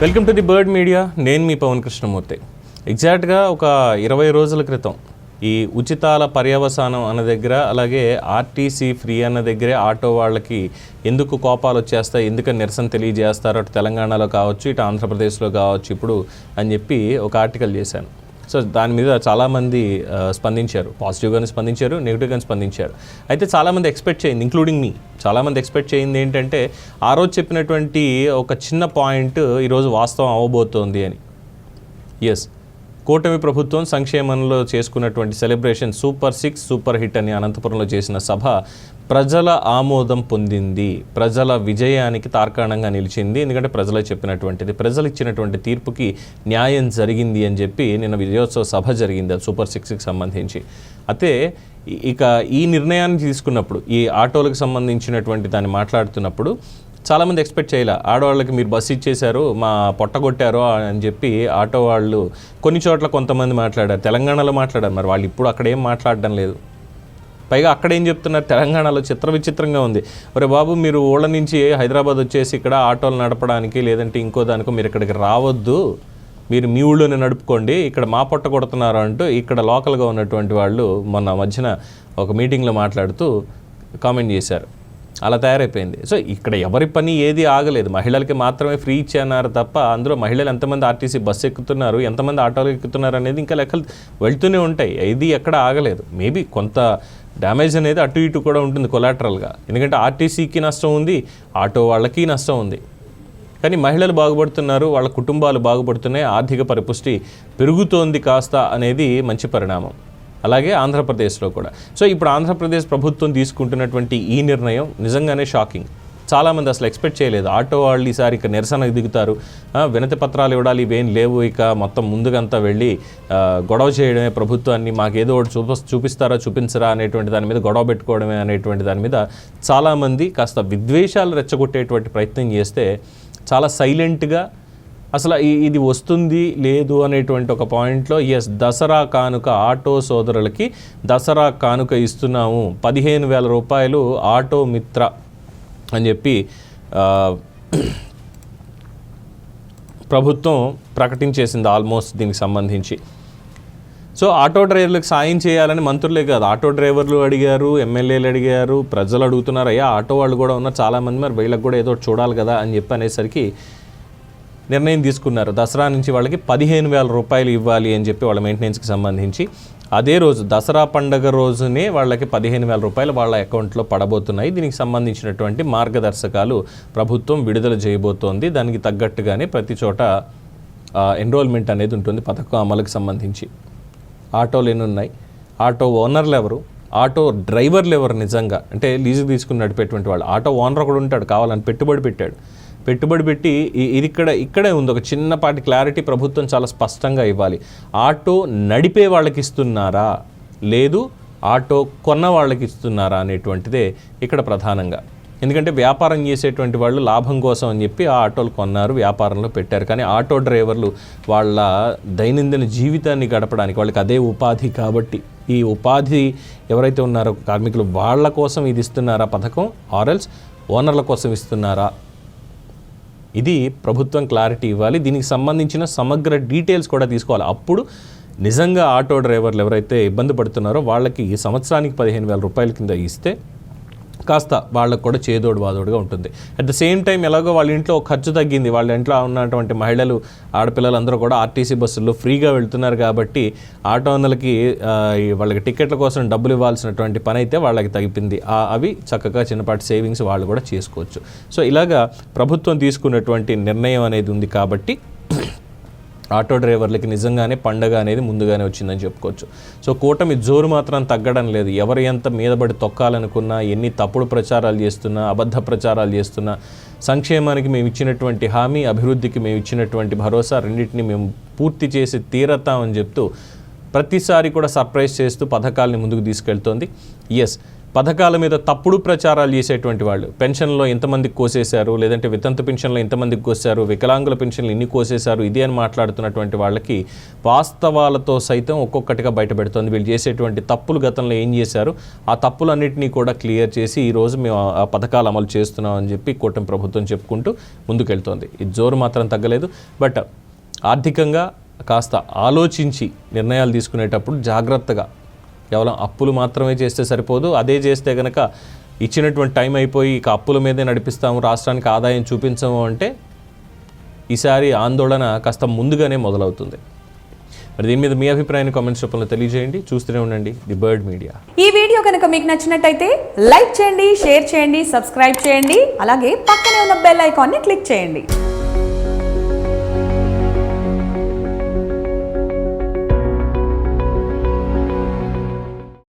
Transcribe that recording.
Welcome to the bird media. నేను మీ పవన్ కృష్ణమూర్తి. ఎగ్జాక్ట్గా ఒక ఇరవై రోజుల క్రితం ఈ ఉచితాల పర్యవసానం అన్న దగ్గర అలాగే ఆర్టీసీ ఫ్రీ అన్న దగ్గరే ఆటో వాళ్ళకి ఎందుకు కోపాలు వచ్చేస్తాయి ఎందుకు నిరసన తెలియజేస్తారో అటు తెలంగాణలో కావచ్చు ఇటు ఆంధ్రప్రదేశ్లో కావచ్చు ఇప్పుడు అని చెప్పి ఒక ఆర్టికల్ చేశాను. సో దాని మీద చాలామంది స్పందించారు. పాజిటివ్గానే స్పందించారు నెగిటివ్గానే స్పందించారు. అయితే చాలామంది ఎక్స్పెక్ట్ చేయింది ఇంక్లూడింగ్ మీ చాలామంది ఎక్స్పెక్ట్ చేయింది ఏంటంటే ఆ రోజు చెప్పినటువంటి ఒక చిన్న పాయింట్ ఈరోజు వాస్తవం అవ్వబోతోంది అని. ఎస్ కూటమి ప్రభుత్వం సంక్షేమంలో చేసుకున్నటువంటి celebration super six super hit అని అనంతపురంలో చేసిన సభ ప్రజల ఆమోదం పొందింది. ప్రజల విజయానికి తార్కాణంగా నిలిచింది. ఎందుకంటే ప్రజలు చెప్పినటువంటిది ప్రజలు ఇచ్చినటువంటి తీర్పుకి న్యాయం జరిగింది అని చెప్పి నిన్న విజయోత్సవ సభ జరిగింది అది సూపర్ సిక్స్కి సంబంధించి. అయితే ఇక ఈ నిర్ణయాన్ని తీసుకున్నప్పుడు ఈ ఆటోలకు సంబంధించినటువంటి దాన్ని మాట్లాడుతున్నప్పుడు చాలామంది ఎక్స్పెక్ట్ చేయలే. ఆడవాళ్ళకి మీరు బస్సు ఇచ్చేశారు మా పొట్టగొట్టారు అని చెప్పి ఆటో వాళ్ళు కొన్ని చోట్ల కొంతమంది మాట్లాడారు తెలంగాణలో మాట్లాడారు. మరి వాళ్ళు ఇప్పుడు అక్కడ ఏం మాట్లాడడం లేదు. పైగా అక్కడ ఏం చెప్తున్నారు? తెలంగాణలో చిత్ర విచిత్రంగా ఉంది. ఒరే బాబు మీరు ఊళ్ళ నుంచి హైదరాబాద్ వచ్చేసి ఇక్కడ ఆటోలు నడపడానికి లేదంటే ఇంకో దానికో మీరు ఇక్కడికి రావద్దు. మీరు మీ ఊళ్ళోనే నడుపుకోండి. ఇక్కడ మా పొట్ట కొడుతున్నారు అంటూ ఇక్కడ లోకల్గా ఉన్నటువంటి వాళ్ళు మొన్న మధ్యన ఒక మీటింగ్లో మాట్లాడుతూ కామెంట్ చేశారు. అలా తయారైపోయింది. సో ఇక్కడ ఎవరి పని ఏది ఆగలేదు. మహిళలకి మాత్రమే ఫ్రీ ఇచ్చాన్నారు తప్ప అందులో మహిళలు ఎంతమంది ఆర్టీసీ బస్సు ఎక్కుతున్నారు ఎంతమంది ఆటోలు ఎక్కుతున్నారు అనేది ఇంకా లెక్కలు వెళ్తూనే ఉంటాయి. ఇది ఎక్కడ ఆగలేదు. మేబీ కొంత డ్యామేజ్ అనేది అటు ఇటు కూడా ఉంటుంది కొలాటరల్గా. ఎందుకంటే ఆర్టీసీకి నష్టం ఉంది ఆటో వాళ్ళకి నష్టం ఉంది. కానీ మహిళలు బాగుపడుతున్నారు వాళ్ళ కుటుంబాలు బాగుపడుతున్నాయి ఆర్థిక పరిపుష్టి పెరుగుతోంది కాస్త అనేది మంచి పరిణామం. అలాగే ఆంధ్రప్రదేశ్లో కూడా. సో ఇప్పుడు ఆంధ్రప్రదేశ్ ప్రభుత్వం తీసుకుంటున్నటువంటి ఈ నిర్ణయం నిజంగానే షాకింగ్. చాలామంది అసలు ఎక్స్పెక్ట్ చేయలేదు. ఆటో వాళ్ళు ఈసారి ఇక నిరసనకు దిగుతారు. వినతి పత్రాలు ఇవ్వడాలి ఇవేం లేవు. ఇక మొత్తం ముందుగంతా వెళ్ళి గొడవ చేయడమే ప్రభుత్వాన్ని మాకేదో ఒకటి చూప చూపిస్తారా చూపించరా అనేటువంటి దాని మీద గొడవ పెట్టుకోవడమే అనేటువంటి దాని మీద చాలామంది కాస్త విద్వేషాలు రెచ్చగొట్టేటువంటి ప్రయత్నం చేస్తే చాలా సైలెంట్గా అసలు ఈ- ఇది వస్తుంది లేదు అనేటువంటి ఒక పాయింట్లో ఎస్ దసరా కానుక ఆటో సోదరులకి దసరా కానుక ఇస్తున్నాము. పదిహేను వేల రూపాయలు ఆటో మిత్ర అని చెప్పి ప్రభుత్వం ప్రకటించేసింది ఆల్మోస్ట్ దీనికి సంబంధించి. సో ఆటో డ్రైవర్లకు సాయం చేయాలని మంత్రులే కాదు ఆటో డ్రైవర్లు అడిగారు ఎమ్మెల్యేలు అడిగారు ప్రజలు అడుగుతున్నారు అయ్యా ఆటో వాళ్ళు కూడా ఉన్నారు చాలామంది మరి వీళ్ళకి కూడా ఏదో ఒకటి చూడాలి కదా అని చెప్పి అనేసరికి నిర్ణయం తీసుకున్నారు. దసరా నుంచి వాళ్ళకి పదిహేను వేల రూపాయలు ఇవ్వాలి అని చెప్పి వాళ్ళ మెయింటెనెన్స్కి సంబంధించి అదే రోజు దసరా పండగ రోజునే వాళ్ళకి పదిహేను వేల రూపాయలు వాళ్ళ అకౌంట్లో పడబోతున్నాయి. దీనికి సంబంధించినటువంటి మార్గదర్శకాలు ప్రభుత్వం విడుదల చేయబోతోంది. దానికి తగ్గట్టుగానే ప్రతి చోట ఎన్రోల్మెంట్ అనేది ఉంటుంది పథకం అమలుకి సంబంధించి. ఆటోలు ఎన్ని ఉన్నాయి. ఆటో ఓనర్లు ఎవరు? ఆటో డ్రైవర్లు ఎవరు నిజంగా? అంటే లీజు తీసుకుని నడిపేటువంటి వాళ్ళు. ఆటో ఓనర్ కూడా ఉంటాడు కావాలని పెట్టుబడి పెట్టాడు. పెట్టుబడి పెట్టి ఇది ఇక్కడ ఇక్కడే ఉంది. ఒక చిన్నపాటి క్లారిటీ ప్రభుత్వం చాలా స్పష్టంగా ఇవ్వాలి. ఆటో నడిపే వాళ్ళకి ఇస్తున్నారా? లేదు ఆటో కొన్న వాళ్ళకి ఇస్తున్నారా అనేటువంటిదే ఇక్కడ ప్రధానంగా. ఎందుకంటే వ్యాపారం చేసేటువంటి వాళ్ళు లాభం కోసం అని చెప్పి ఆ ఆటోలు కొన్నారు వ్యాపారంలో పెట్టారు. కానీ ఆటో డ్రైవర్లు వాళ్ళ దైనందిన జీవితాన్ని గడపడానికి వాళ్ళకి అదే ఉపాధి కాబట్టి ఈ ఉపాధి ఎవరైతే ఉన్నారో కార్మికులు వాళ్ళ కోసం ఇది ఇస్తున్నారా పథకం? ఆర్ఎల్స్ ఓనర్ల కోసం ఇస్తున్నారా? ఇది ప్రభుత్వం క్లారిటీ ఇవ్వాలి. దీనికి సంబంధించిన సమగ్ర డీటెయిల్స్ కూడా తీసుకోవాలి. అప్పుడు నిజంగా ఆటో డ్రైవర్లు ఎవరైతే ఇబ్బంది పడుతున్నారో వాళ్ళకి ఈ సంవత్సరానికి పదిహేను వేల రూపాయల కింద ఇస్తే కాస్త వాళ్ళకు కూడా చేదోడు వాదోడుగా ఉంటుంది. అట్ ద సేమ్ టైం ఎలాగో వాళ్ళ ఇంట్లో ఖర్చు తగ్గింది. వాళ్ళ ఇంట్లో ఉన్నటువంటి మహిళలు ఆడపిల్లలు అందరూ కూడా ఆర్టీసీ బస్సుల్లో ఫ్రీగా వెళ్తున్నారు కాబట్టి ఆటో ఈ వాళ్ళకి టికెట్ల కోసం డబ్బులు ఇవ్వాల్సినటువంటి పని అయితే వాళ్ళకి తగ్గిపోయింది అవి చక్కగా చిన్నపాటి సేవింగ్స్ వాళ్ళు కూడా చేసుకోవచ్చు. సో ఇలాగా ప్రభుత్వం తీసుకున్నటువంటి నిర్ణయం అనేది ఉంది కాబట్టి ఆటో డ్రైవర్లకి నిజంగానే పండగ అనేది ముందుగానే వచ్చిందని చెప్పుకోవచ్చు. సో కూటమి జోరు మాత్రం తగ్గడం లేదు. ఎవరు ఎంత మీదబడి తొక్కాలనుకున్నా ఎన్ని తప్పుడు ప్రచారాలు చేస్తున్నా అబద్ధ ప్రచారాలు చేస్తున్నా సంక్షేమానికి మేము ఇచ్చినటువంటి హామీ అభివృద్ధికి మేము ఇచ్చినటువంటి భరోసా రెండింటిని మేము పూర్తి చేసి తీరతామని చెప్తూ ప్రతిసారి కూడా సర్ప్రైజ్ చేస్తూ పథకాల్ని ముందుకు తీసుకెళ్తోంది. ఎస్ పథకాల మీద తప్పుడు ప్రచారాలు చేసేటువంటి వాళ్ళు. పెన్షన్లో ఇంతమందికి కోసేశారు లేదంటే వితంతు పెన్షన్లో ఇంతమందికి కోసారు వికలాంగుల పెన్షన్లు ఇన్ని కోసేశారు ఇది అని మాట్లాడుతున్నటువంటి వాళ్ళకి వాస్తవాలతో సైతం ఒక్కొక్కటిగా బయటపెడుతుంది. వీళ్ళు చేసేటువంటి తప్పులు గతంలో ఏం చేశారు? ఆ తప్పులన్నింటినీ కూడా క్లియర్ చేసి ఈరోజు మేము ఆ- పథకాలు అమలు చేస్తున్నాం అని చెప్పి కూటమి ప్రభుత్వం చెప్పుకుంటూ ముందుకెళ్తోంది. ఈ జోరు మాత్రం తగ్గలేదు. బట్ ఆర్థికంగా కాస్త ఆలోచించి నిర్ణయాలు తీసుకునేటప్పుడు జాగ్రత్తగా కేవలం అప్పులు మాత్రమే చేస్తే సరిపోదు. అదే చేస్తే కనుక ఇచ్చినటువంటి టైం అయిపోయి ఇక అప్పుల మీదే నడిపిస్తాము రాష్ట్రానికి ఆదాయం చూపించము అంటే ఈసారి ఆందోళన కాస్త ముందుగానే మొదలవుతుంది. మరి దీని మీద మీ అభిప్రాయాన్ని కామెంట్స్ రూపంలో తెలియజేయండి. చూస్తూనే ఉండండి ది బర్డ్ మీడియా. ఈ వీడియో కనుక మీకు నచ్చినట్టయితే లైక్ చేయండి షేర్ చేయండి సబ్స్క్రైబ్ చేయండి అలాగే పక్కనే ఉన్న బెల్ ఐకాన్ని క్లిక్ చేయండి.